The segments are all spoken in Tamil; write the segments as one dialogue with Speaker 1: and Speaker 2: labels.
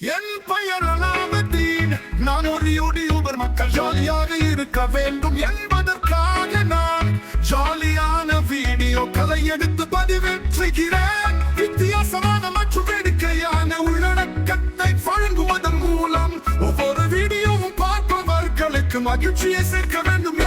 Speaker 1: என் பெயர் அலாமதீன் நான் ஒரு யூடியூபர் மக்கள். ஜாலியாக இருக்க வேண்டும் என்பதற்காக நான் ஜாலியான வீடியோக்களை எடுத்து பதிவேற்றுகிறேன். வித்தியாசமான மற்றும் வேடிக்கையான உள்ளடக்கத்தை வழங்குவதன் மூலம் ஒவ்வொரு வீடியோவும் பார்ப்பவர்களுக்கு மகிழ்ச்சியை சேர்க்க வேண்டும்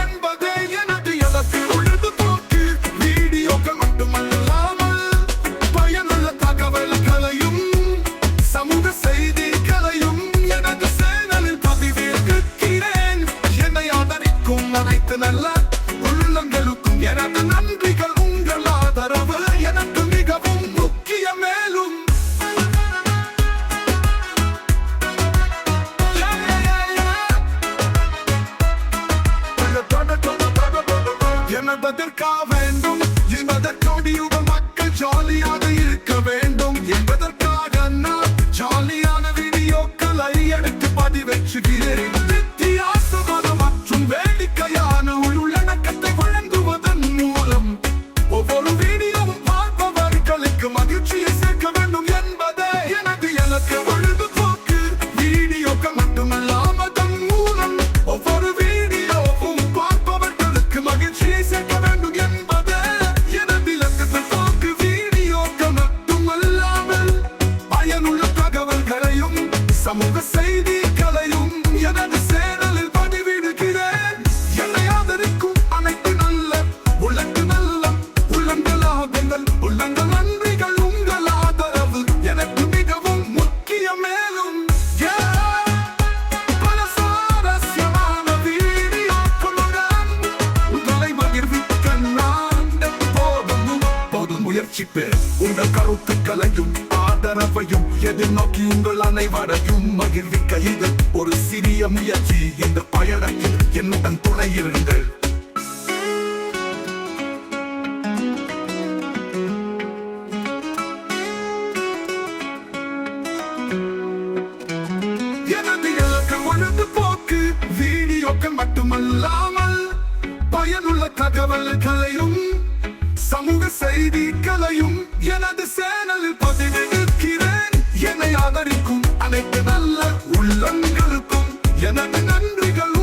Speaker 1: என்பதற்காக வேண்டும். என்பதற்கோடியுட மக்கள் ஜாலியாக இருக்க வேண்டும். என்பதற்காக நான் ஜாலியான வீடியோக்களை எடுத்து பதிவேற்றுகிறேன். வித்தியாசமான மற்றும் வேடிக்கையான உள்ளடக்கத்தை வழங்குவதன் மூலம் ஒவ்வொரு வீடியோ சமூக செய்திகளையும் எனது சேனலில் பதிவிடுகிறேன். என்னை ஆதரிக்கும் அனைத்து நல்ல உள்ளங்கு நல்ல உள்ளங்களாகுங்கள் உள்ளங்கள் நன்றிகள் உங்கள் ஆதரவு எனக்கு மிகவும் முக்கிய மேலும் பல வீடியோக்களுடன் உங்களை மகிழ்விக்க நான் முயற்சிப்பேன். உங்கள் கருத்துக்களையும் ஆதரவையும் எதிர்நோக்கி உங்கள் அனைவரையும் மகிழ்விக்க இது ஒரு சிறிய முயற்சி. இந்த பயணத்தில் என்னுடன் துணை இருங்கள். வீடியோக்கள் மட்டுமல்லாமல் பயனுள்ள தகவல்களையும் சமூக செய்திகளையும் எனது சேனலில் பதிவிடுகிறேன் ஆதரிக்கும் அனைத்து நல்ல உள்ளங்களுக்கும் எனது நன்றிகள்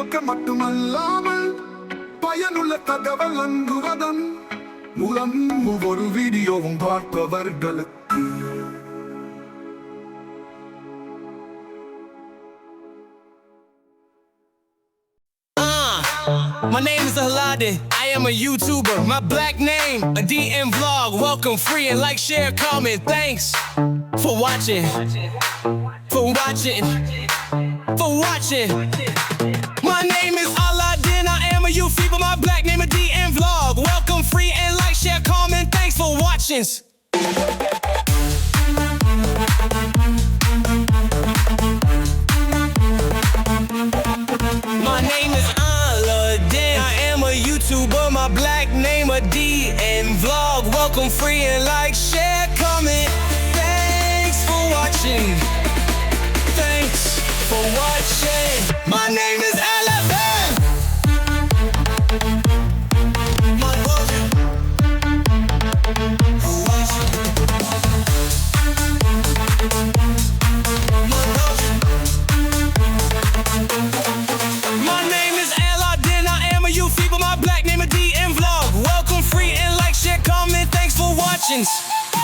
Speaker 1: வீடியோக்கள் மட்டுமல்லாமல் பயனுள்ள தகவல் அன்புவதன் மூலம் ஒவ்வொரு வீடியோவும் பார்ப்பவர்களுக்கு
Speaker 2: My name is Alade. I am a YouTuber. My black name, a DM vlog. Welcome, free and like, share, comment. Thanks for watching. For watching. For watching. For. My name is Aladdin. I am a YouTuber. My black name a D and vlog. Welcome, free and like, share, comment. Thanks for watching. Thanks for watching. My name is actions.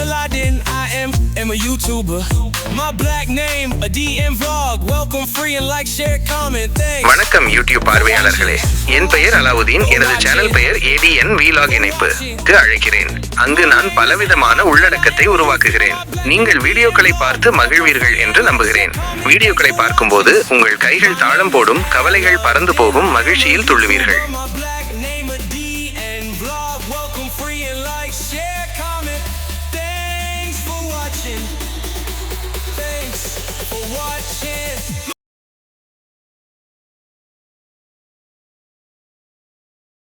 Speaker 2: Saladin, I am am a YouTuber. My black name, a DM vlog. Welcome, free, and like, share, comment. Thanks.
Speaker 3: வணக்கம் யூடியூப் பார்வையாளர்களே என் பெயர் அலாவுதீன் எனது சேனல் பெயர் ஏடிஎன் வீலாக் இணைப்புக்கு அழைக்கிறேன் அங்கு நான் பலவிதமான உள்ளடக்கத்தை உருவாக்குகிறேன் நீங்கள் வீடியோக்களை பார்த்து மகிழ்வீர்கள் என்று நம்புகிறேன் வீடியோக்களை பார்க்கும்போது உங்கள் கைகள் தாளம் போடும் கவலைகள் பறந்து போகும் மகிழ்ச்சியில் துள்ளுவீர்கள்
Speaker 2: watching. Thanks for watching.